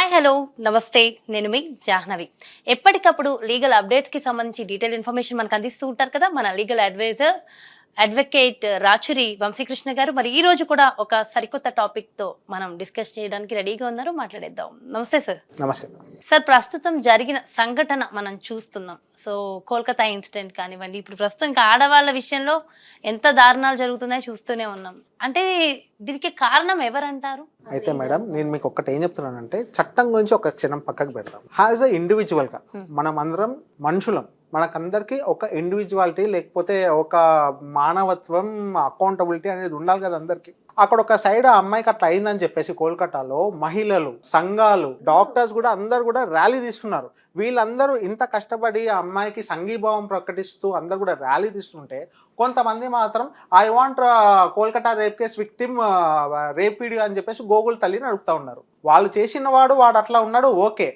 Hi hello. నమస్తే. నేను మీ జాహ్నవి. ఎప్పటికప్పుడు లీగల్ అప్డేట్స్కి సంబంధించి డీటెయిల్ ఇన్ఫర్మేషన్ మనకు అందిస్తూ ఉంటారు కదా మన legal adviser advocate Rachuri Vamshikrishna గారు. మరి ఈ రోజు కూడా ఒక సరికొత్త టాపిక్తో మనం డిస్కస్ చేయడానికి రెడీగా ఉన్నారు. మాట్లాడేద్దాం. నమస్తే సార్ నమస్తే. సార్ ప్రస్తుతం జరిగిన సంఘటన మనం చూస్తున్నాం. సో కోల్కతా ఇన్సిడెంట్ కానివ్వండి ఇప్పుడు ప్రస్తుతం ఇంకా ఆడవాళ్ళ విషయంలో ఎంత దారుణాలు జరుగుతున్నాయో చూస్తూనే ఉన్నాం. అంటే దీనికి కారణం ఎవరంటారు? అయితే మేడం నేను మీకు ఒక్కటి ఏం చెప్తున్నానంటే చట్టం గురించి ఒక క్షణం పక్కకు పెడదాం. హ్యాజ్ అ ఇండివిజువల్గా. మనం అందరం మనుషులం. మనకందరికీ ఒక ఇండివిజువాలిటీ లేకపోతే ఒక మానవత్వం అకౌంటబిలిటీ అనేది ఉండాలి కదా అందరికీ. అక్కడ ఒక సైడ్ ఆ అమ్మాయికి అట్లా అయిందని చెప్పేసి కోల్కతాలో మహిళలు సంఘాలు డాక్టర్స్ కూడా అందరు కూడా ర్యాలీ తీస్తున్నారు. వీళ్ళందరూ ఇంత కష్టపడి ఆ అమ్మాయికి సంఘీభావం ప్రకటిస్తూ అందరు కూడా ర్యాలీ తీస్తుంటే కొంతమంది మాత్రం I want uh, Kolkata rape case victim rape video అని చెప్పేసి గోగుల్ తల్లిని అడుగుతా ఉన్నారు. వాళ్ళు చేసిన వాడు వాడు అట్లా ఉన్నాడు ఓకే.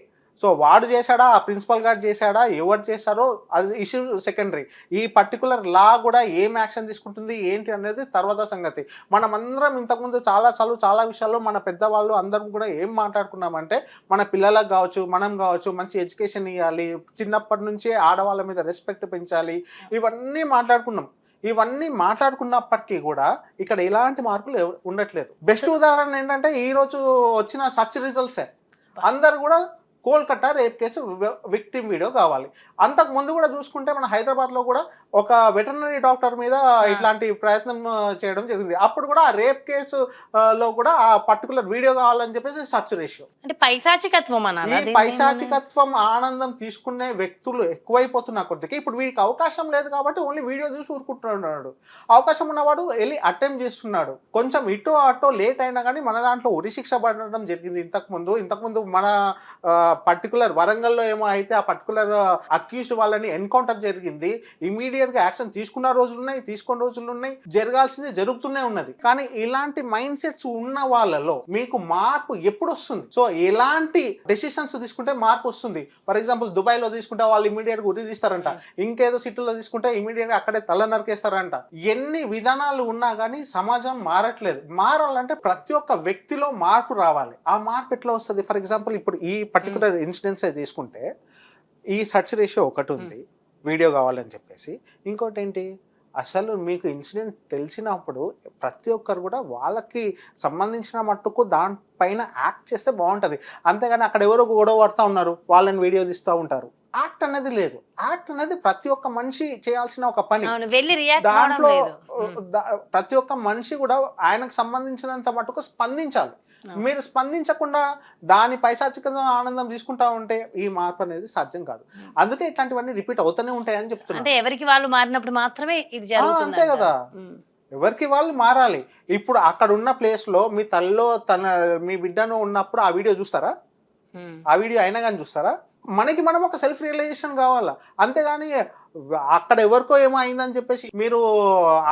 సో వాడు చేశాడా ఆ ప్రిన్సిపల్ గార్డ్ చేశాడా ఎవరు చేశారో అది ఇష్యూ సెకండరీ. ఈ పర్టికులర్ లా కూడా ఏం యాక్షన్ తీసుకుంటుంది ఏంటి అనేది తర్వాత సంగతి. మనం అందరం ఇంతకుముందు చాలా సార్లు చాలా విషయాల్లో మన పెద్దవాళ్ళు అందరం కూడా ఏం మాట్లాడుకున్నామంటే మన పిల్లలకు కావచ్చు మనం కావచ్చు మంచి ఎడ్యుకేషన్ ఇవ్వాలి చిన్నప్పటి నుంచే ఆడవాళ్ళ మీద రెస్పెక్ట్ పెంచాలి ఇవన్నీ మాట్లాడుకున్నాం. ఇవన్నీ మాట్లాడుకున్నప్పటికీ కూడా ఇక్కడ ఎలాంటి మార్పులు ఉండట్లేదు. బెస్ట్ ఉదాహరణ ఏంటంటే ఈరోజు వచ్చిన సర్చ్ రిజల్ట్సే. అందరు కూడా Kolkata rape case victim video కావాలి. అంతకు ముందు కూడా చూసుకుంటే మన హైదరాబాద్లో కూడా ఒక వెటర్నరీ డాక్టర్ మీద ఇట్లాంటి ప్రయత్నం చేయడం జరిగింది. అప్పుడు కూడా ఆ రేప్ కేసు లో కూడా ఆ పర్టికులర్ వీడియో కావాలని చెప్పేసి సర్చ్ రేషియో అంటే పైశాచికత్వం ఈ? పైశాచికత్వం ఆనందం తీసుకునే వ్యక్తులు ఎక్కువైపోతున్న కొద్దికి ఇప్పుడు వీడికి అవకాశం లేదు కాబట్టి ఓన్లీ వీడియో చూసి ఊరుకుంటున్నాడు. అవకాశం ఉన్నవాడు వెళ్ళి అటెంప్ట్ చేస్తున్నాడు. కొంచెం ఇటో అటో లేట్ అయినా కానీ మన దాంట్లో ఉరి శిక్ష పడడం జరిగింది ఇంతకు ముందు. ఇంతకు ముందు మన పర్టికులర్ వరంగల్లో ఏమో అయితే ఆ పర్టికులర్ అక్యూజ్డ్ వాళ్ళని ఎన్కౌంటర్ జరిగింది. ఇమీడియట్గా యాక్షన్ తీసుకున్న రోజులు ఉన్నాయి తీసుకున్న రోజులు ఉన్నాయి జరగాల్సింది జరుగుతూనే ఉన్నది. కానీ ఇలాంటి మైండ్ సెట్స్ ఉన్న వాళ్ళలో మీకు మార్పు ఎప్పుడు వస్తుంది? సో ఎలాంటి డెసిషన్స్ తీసుకుంటే మార్పు వస్తుంది? ఫర్ ఎగ్జాంపుల్ దుబాయ్లో తీసుకుంటే వాళ్ళు ఇమీడియట్గా ఉరి తీస్తారంట. ఇంకేదో సిటీలో తీసుకుంటే ఇమీడియట్గా అక్కడే తల నరికేస్తారంట. ఎన్ని విధానాలు ఉన్నా కానీ సమాజం మారట్లేదు. మారాలంటే ప్రతి ఒక్క వ్యక్తిలో మార్పు రావాలి. ఆ మార్పు ఎట్లా వస్తుంది? ఫర్ ఎగ్జాంపుల్ ఇప్పుడు ఈ పర్టికులర్ ఇన్సిడెంట్స్ తీసుకుంటే ఈ సర్చ్ రేషియో ఒకటి ఉంది వీడియో కావాలని చెప్పేసి. ఇంకోటి ఏంటి? అసలు మీకు ఇన్సిడెంట్ తెలిసినప్పుడు ప్రతి ఒక్కరు కూడా వాళ్ళకి సంబంధించిన మట్టుకు దానిపైన యాక్ట్ చేస్తే బాగుంటుంది. అంతేగాని అక్కడ ఎవరో గొడవ పడుతూ ఉన్నారు వాళ్ళని వీడియో తీస్తూ ఉంటారు. యాక్ట్ అనేది లేదు. యాక్ట్ అనేది ప్రతి ఒక్క మనిషి చేయాల్సిన ఒక పని. దాంట్లో ప్రతి ఒక్క మనిషి కూడా ఆయనకు సంబంధించినంత మటుకు స్పందించాలి. మీరు స్పందించకుండా దాని పైశాచిక ఆనందం తీసుకుంటా ఉంటే ఈ మార్పు అనేది సాధ్యం కాదు. అందుకే ఇట్లాంటివన్నీ రిపీట్ అవుతూనే ఉంటాయని చెప్తున్నా. అంటే ఎవరికి వాళ్ళు మారినప్పుడు మాత్రమే ఇది జరుగుతుంది అంతే కదా. ఎవరికి వాళ్ళు మారాలి. ఇప్పుడు అక్కడ ఉన్న ప్లేస్లో మీ తల్లిలో తన మీ బిడ్డను ఉన్నప్పుడు ఆ వీడియో చూస్తారా. ఆ వీడియో అయినా కానీ చూస్తారా? మనకి మనం ఒక సెల్ఫ్ రియలైజేషన్ కావాలా? అంతేగాని అక్కడ ఎవరికో ఏమో అయిందని చెప్పేసి మీరు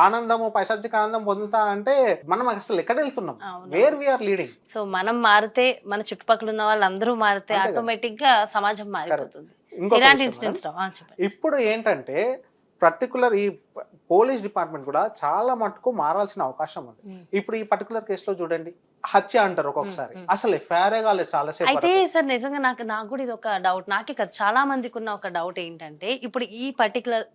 ఆనందము పైశాచిక ఆనందం పొందుతా అంటే మనం అసలు ఎక్కడ వెళ్తున్నాం. వేర్ వీఆర్ లీడింగ్ సో మనం మారితే మన చుట్టుపక్కల ఉన్న వాళ్ళందరూ మారితే. ఆటోమేటిక్గా సమాజం మారిపోతుంది. ఇప్పుడు ఏంటంటే పర్టికులర్ ఈ పోలీస్ డిపార్ట్మెంట్ కూడా చాలా మటుకు మారాల్సిన అవకాశం ఉంది. ఇప్పుడు ఈ పర్టికులర్ కేసులో చూడండి హత్య అంటారు ఒక్కొక్కసారి. అసలు ఎఫ్ఐఆర్ కాలేదు చాలా సేపు అయితే. సార్ నిజంగా నాకు నాకు కూడా ఇది ఒక డౌట్ నాకే కదా చాలా మందికి ఉన్న ఒక డౌట్ ఏంటంటే ఇప్పుడు ఈ పర్టికులర్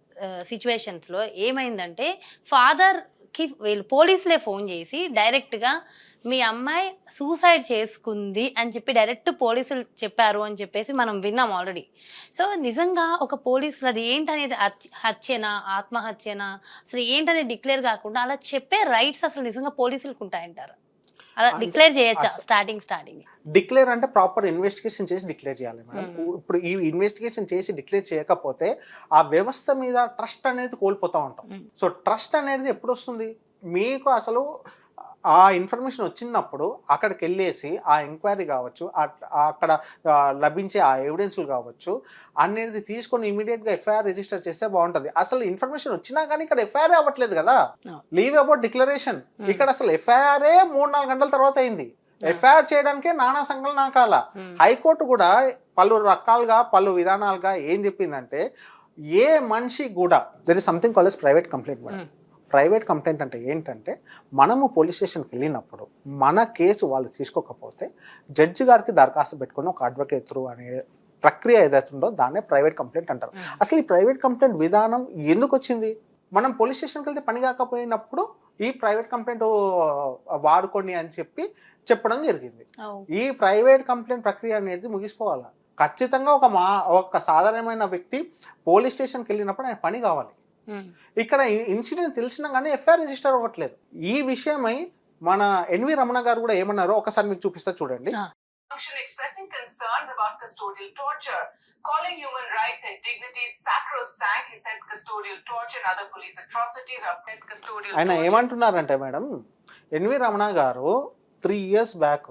సిచ్యువేషన్స్లో ఏమైందంటే ఫాదర్ కి వీళ్ళు పోలీసులే ఫోన్ చేసి డైరెక్ట్గా మీ అమ్మాయి సూసైడ్ చేసుకుంది అని చెప్పి డైరెక్ట్ పోలీసులు చెప్పారు అని చెప్పేసి మనం విన్నాం ఆల్రెడీ. సో నిజంగా ఒక పోలీసులు అది ఏంటనేది హత్య- హత్యనా ఆత్మహత్యనా అసలు ఏంటనేది డిక్లేర్ కాకుండా అలా చెప్పే రైట్స్ అసలు నిజంగా పోలీసులకు ఉంటాయంటారు? అలా డిక్లేర్ చేయొచ్చా? Starting starting. డిక్లేర్ అంటే ప్రాపర్ ఇన్వెస్టిగేషన్ చేసి డిక్లేర్ చేయాలి మేడం. ఇప్పుడు ఈ ఇన్వెస్టిగేషన్ చేసి డిక్లేర్ చేయకపోతే ఆ వ్యవస్థ మీద ట్రస్ట్ అనేది కోల్పోతూ ఉంటాం. సో ట్రస్ట్ అనేది ఎప్పుడు వస్తుంది? మీకు అసలు ఆ ఇన్ఫర్మేషన్ వచ్చినప్పుడు అక్కడికి వెళ్ళేసి ఆ ఎంక్వైరీ కావచ్చు అక్కడ లభించే ఆ ఎవిడెన్స్లు కావచ్చు అనేది తీసుకొని ఇమీడియట్గా ఎఫ్ఐఆర్ రిజిస్టర్ చేస్తే బాగుంటది అసలు ఇన్ఫర్మేషన్ వచ్చినా కానీ ఇక్కడ ఎఫ్ఐఆర్ అవ్వట్లేదు కదా. Leave about declaration. ఇక్కడ అసలు ఎఫ్ఐఆర్ మూడు నాలుగు గంటల తర్వాత అయింది ఎఫ్ఐఆర్ చేయడానికే నానా సంఘాలు నాకాల మ్మ్. హైకోర్టు కూడా పలు రకాలుగా పలు విధానాలుగా ఏం చెప్పిందంటే ఏ మనిషి కూడా there is something call private complaint madam. Private complaint అంటే ఏంటంటే మనము పోలీస్ స్టేషన్కి వెళ్ళినప్పుడు మన కేసు వాళ్ళు తీసుకోకపోతే జడ్జి గారికి దరఖాస్తు పెట్టుకొని ఒక అడ్వకేట్ త్రూ అనే ప్రక్రియ ఏదైతే ఉందో దాన్నే ప్రైవేట్ కంప్లైంట్ అంటారు. అసలు ఈ ప్రైవేట్ కంప్లైంట్ విధానం ఎందుకు వచ్చింది? మనం పోలీస్ స్టేషన్కి వెళ్తే పని కాకపోయినప్పుడు ఈ ప్రైవేట్ కంప్లైంట్ వాడుకోండి అని చెప్పి చెప్పడం జరిగింది. ఈ ప్రైవేట్ కంప్లైంట్ ప్రక్రియ అనేది ముగిసిపోవాలి? ఖచ్చితంగా ఒక మా ఒక సాధారణమైన వ్యక్తి పోలీస్ స్టేషన్కి వెళ్ళినప్పుడు ఆయన పని కావాలి. ఇక్కడ ఇన్సిడెంట్ తెలిసినా కానీ ఎఫ్ఐఆర్ రిజిస్టర్ అవ్వట్లేదు ఈ విషయమై మన ఎన్వి రమణ గారు కూడా ఏమన్నారో ఒకసారి మీకు చూపిస్తా చూడండి function expressing concerns about custodial torture, calling human rights and dignity sacrosanct. He said custodial torture and other police atrocities are said custodial ఆయన. ఏమంటున్నారంటే మేడం ఎన్వి రమణ గారు three years back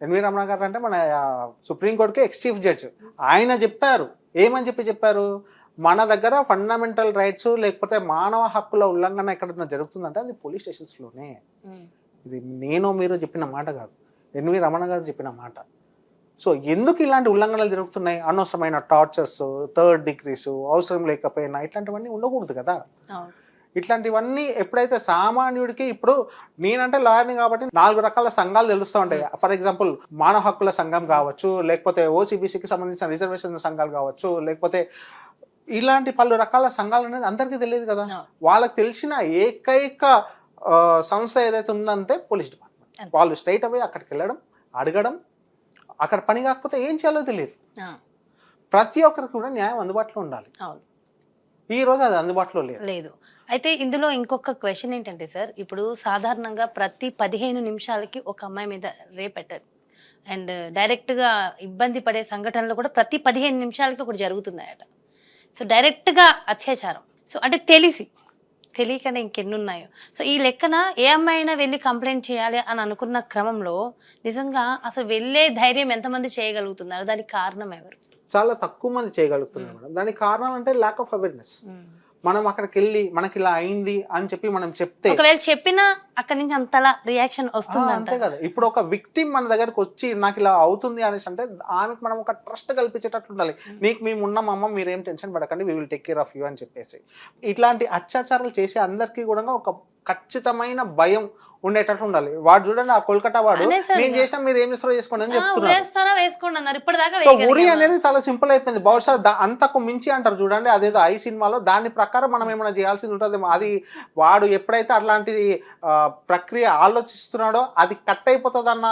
NV Ramana గారు అంటే మన సుప్రీంకోర్టుకి ఎక్స్ చీఫ్ జడ్జ్ ఆయన చెప్పారు ఏమని చెప్పి చెప్పారు మన దగ్గర ఫండమెంటల్ రైట్స్ లేకపోతే మానవ హక్కుల ఉల్లంఘన ఎక్కడైనా జరుగుతుందంటే అది పోలీస్ స్టేషన్స్లోనే ఇది నేను మీరు చెప్పిన మాట కాదు. ఎన్వి రమణ గారు చెప్పిన మాట. సో ఎందుకు ఇలాంటి ఉల్లంఘనలు జరుగుతున్నాయి? అనవసరమైన టార్చర్స్ థర్డ్ డిగ్రీస్ అవసరం లేకపోయినా ఇట్లాంటివన్నీ ఉండకూడదు కదా. ఇట్లాంటివన్నీ ఎప్పుడైతే సామాన్యుడికి ఇప్పుడు నేనంటే లాయర్ని కాబట్టి నాలుగు రకాల సంఘాలు తెలుస్తూ ఉంటాయి. ఫర్ ఎగ్జాంపుల్ మానవ హక్కుల సంఘం కావచ్చు లేకపోతే ఓసీబీసీకి సంబంధించిన రిజర్వేషన్ సంఘాలు కావచ్చు లేకపోతే ఇలాంటి పలు రకాల సంఘాలు అనేది అందరికీ తెలియదు కదా. వాళ్ళకి తెలిసిన ఏకైక సంస్థ ఏదైతే ఉందంటే పోలీస్ డిపార్ట్మెంట్. వాళ్ళు స్ట్రైట్ అవే అక్కడికి వెళ్ళడం అడగడం అక్కడ పని కాకపోతే ఏం చేయాలో తెలియదు. ప్రతి ఒక్కరికి కూడా న్యాయం అందుబాటులో ఉండాలి. అవును. ఈ రోజు అది అందుబాటులో లేదు. లేదు. అయితే ఇందులో ఇంకొక క్వశ్చన్ ఏంటంటే సార్ ఇప్పుడు సాధారణంగా ప్రతి పదిహేను నిమిషాలకి ఒక అమ్మాయి మీద రేపెట్టారు అండ్ డైరెక్ట్గా ఇబ్బంది పడే సంఘటనలు కూడా ప్రతి పదిహేను నిమిషాలకి ఒకటి జరుగుతున్నాయట. సో డైరెక్ట్గా అత్యాచారం. సో అంటే తెలిసి తెలియకనే ఇంకెన్ని ఉన్నాయో సో ఈ లెక్కన ఏ అమ్మాయి అయినా వెళ్ళి కంప్లైంట్ చేయాలి అని అనుకున్న క్రమంలో నిజంగా అసలు వెళ్ళే ధైర్యం ఎంతమంది చేయగలుగుతున్నారు? దానికి కారణం ఎవరు? చాలా తక్కువ మంది చేయగలుగుతున్నారు మేడం. దానికి కారణం అంటే ల్యాక్ ఆఫ్ అవేర్నెస్ మనం అక్కడికి వెళ్ళి మనకి ఇలా అయింది అని చెప్పి మనం చెప్తే ఒకవేళ చెప్పినా అక్కడి నుంచి అంతలా రియాక్షన్ వస్తుంది అంతే కదా. ఇప్పుడు ఒక విక్టిమ్ మన దగ్గరకు వచ్చి నాకు ఇలా అవుతుంది అనేసి అంటే ఆమెకు మనం ఒక ట్రస్ట్ కల్పించేటట్లు ఉండాలి. నీకు మేము ఉన్నాం అమ్మ మీరేం టెన్షన్ పడకండి we will take care of you అని చెప్పేసి. ఇట్లాంటి అత్యాచారాలు చేసే అందరికీ కూడా ఒక ఖచ్చితమైన భయం ఉండేటట్లు ఉండాలి. వాడు చూడండి ఆ కోల్కతా వాడు నేను. చేసినా మీరు ఏం చేస్తారో చేసుకోండి అని చెప్తున్నారు. సో ఉరి? అనేది చాలా సింపుల్ అయిపోయింది. బహుశా అంతకు మించి అంటారు చూడండి అదేదో ఐ సినిమాలో దాని ప్రకారం మనం ఏమైనా చేయాల్సింది ఉంటుంది. అది వాడు ఎప్పుడైతే అట్లాంటి ఆ, ప్రక్రియ ఆలోచిస్తున్నాడో అది కట్ అయిపోతుందన్న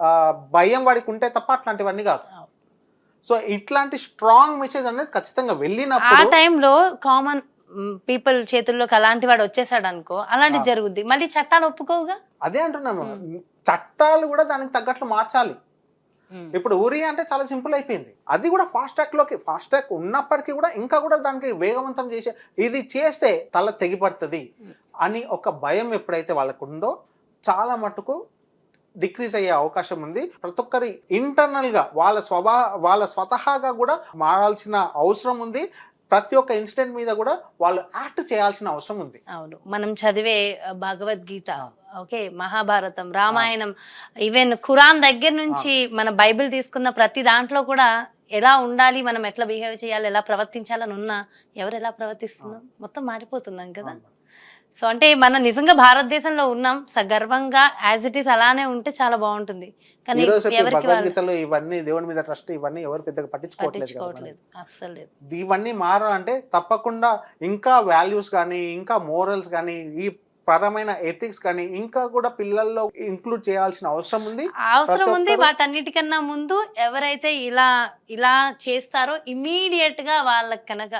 ఆ, భయం వాడికి ఉంటే తప్ప అట్లాంటివన్నీ కాదు. సో ఇట్లాంటి స్ట్రాంగ్ మెసేజ్ అనేది ఖచ్చితంగా ఆ వెళ్ళినప్పుడు టైంలో కామన్ పీపుల్ చేతుల్లోకి అలాంటి వాడు వచ్చేసాడు అనుకో అలాంటి. జరుగుద్ది. మళ్ళీ చట్టాలు ఒప్పుకోవుగా? అదే అంటున్నాను. చట్టాలు కూడా దానికి తగ్గట్లు మార్చాలి. ఇప్పుడు ఊరి అంటే చాలా సింపుల్ అయిపోయింది. అది కూడా ఫాస్ట్ ట్రాక్లోకి ఫాస్ట్ ట్రాక్ ఉన్నప్పటికీ కూడా ఇంకా కూడా దానికి వేగవంతం చేసే ఇది చేస్తే తల తెగిపడుతుంది అని ఒక భయం ఎప్పుడైతే వాళ్ళకు ఉందో చాలా మటుకు డిక్రీజ్ అయ్యే అవకాశం ఉంది. ప్రతి ఒక్కరి ఇంటర్నల్గా వాళ్ళ స్వభా వాళ్ళ స్వతహాగా కూడా మారాల్సిన అవసరం ఉంది. ప్రతి ఒక్క ఇన్సిడెంట్ మీద కూడా వాళ్ళు యాక్ట్ చేయాల్సిన అవసరం ఉంది. అవును. మనం చదివే Bhagavadgita okay Mahabharatam Ramayanam even Quran దగ్గర నుంచి మన బైబిల్ తీసుకున్న ప్రతి దాంట్లో కూడా ఎలా ఉండాలి మనం ఎట్లా బిహేవ్ చేయాలి ఎలా ప్రవర్తించాలని ఉన్నా ఎవరు ఎలా ప్రవర్తిస్తున్నాం మొత్తం మారిపోతున్నాం కదా? సో అంటే మనం నిజంగా భారతదేశంలో ఉన్నాం సగర్వంగా యాజ్ ఇట్ ఈస్ అలానే ఉంటే చాలా బాగుంటుంది. కానీ భగవద్గీతలో ఇవన్నీ దేవుని మీద ట్రస్ట్ ఇవన్నీ ఎవరు పెద్దగా పట్టించుకోవట్లేదు లేదు. ఇవన్నీ మారాలంటే తప్పకుండా ఇంకా వాల్యూస్ కానీ ఇంకా మోరల్స్ కానీ ఈ పరమైన ఎథిక్స్ కానీ ఇంకా కూడా పిల్లల్లో ఇంక్లూడ్ చేయాల్సిన అవసరం ఉంది. అవసరం ఉంది. వాటన్నిటికన్నా ముందు ఎవరైతే ఇలా ఇలా చేస్తారో ఇమీడియట్గా వాళ్ళకి కనుక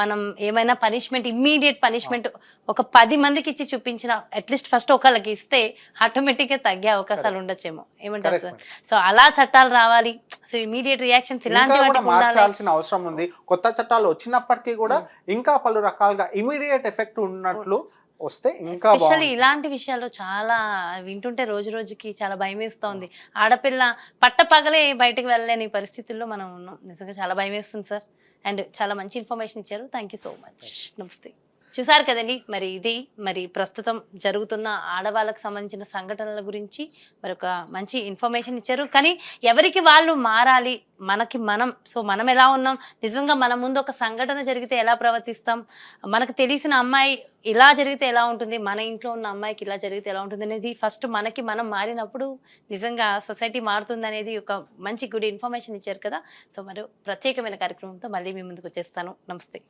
మనం ఏమైనా పనిష్మెంట్ ఇమ్మీడియట్ పనిష్మెంట్ ఒక పది మందికి ఇచ్చి చూపించిన అట్లీస్ట్ ఫస్ట్ ఒకళ్ళకి ఇస్తే ఆటోమేటిక్గా తగ్గే అవకాశాలు ఉండొచ్చేమో. ఏమంటారు సార్? సో అలా చట్టాలు రావాలి. సో ఇమీడియట్ రియాక్షన్స్ ఇలాంటి మార్చాల్సిన అవసరం ఉంది. కొత్త చట్టాలు వచ్చినప్పటికీ కూడా ఇంకా పలు రకాలుగా ఇమీడియట్ ఎఫెక్ట్ ఉన్నట్లు వస్తే ఇంకా ఎస్పెషల్లీ బాగుంటుంది. ఇలాంటి విషయాల్లో చాలా వింటుంటే రోజు రోజుకి చాలా భయం వేస్తోంది ఆడపిల్ల పట్ట పగలే బయటకు వెళ్ళలేని పరిస్థితుల్లో మనం ఉన్నాం. నిజంగా చాలా భయం వేస్తుంది సార్. అండ్ చాలా మంచి ఇన్ఫర్మేషన్ ఇచ్చారు. థ్యాంక్ యూ సో మచ్ నమస్తే చూసారు కదండి? మరి ఇది మరి ప్రస్తుతం జరుగుతున్న ఆడవాళ్ళకు సంబంధించిన సంఘటనల గురించి మరి ఒక మంచి ఇన్ఫర్మేషన్ ఇచ్చారు. కానీ ఎవరికి వాళ్ళు మారాలి? మనకి మనం సో మనం ఎలా ఉన్నాం? నిజంగా మన ముందు ఒక సంఘటన జరిగితే ఎలా ప్రవర్తిస్తాం? మనకు తెలిసిన అమ్మాయి ఇలా జరిగితే ఎలా ఉంటుంది? మన ఇంట్లో ఉన్న అమ్మాయికి ఇలా జరిగితే ఎలా ఉంటుంది అనేది ఫస్ట్ మనకి మనం మారినప్పుడు నిజంగా సొసైటీ మారుతుంది అనేది ఒక మంచి గుడ్ ఇన్ఫర్మేషన్ ఇచ్చారు కదా. సో మరి ప్రత్యేకమైన కార్యక్రమంతో మళ్ళీ మీ ముందుకు వచ్చేస్తాను. నమస్తే.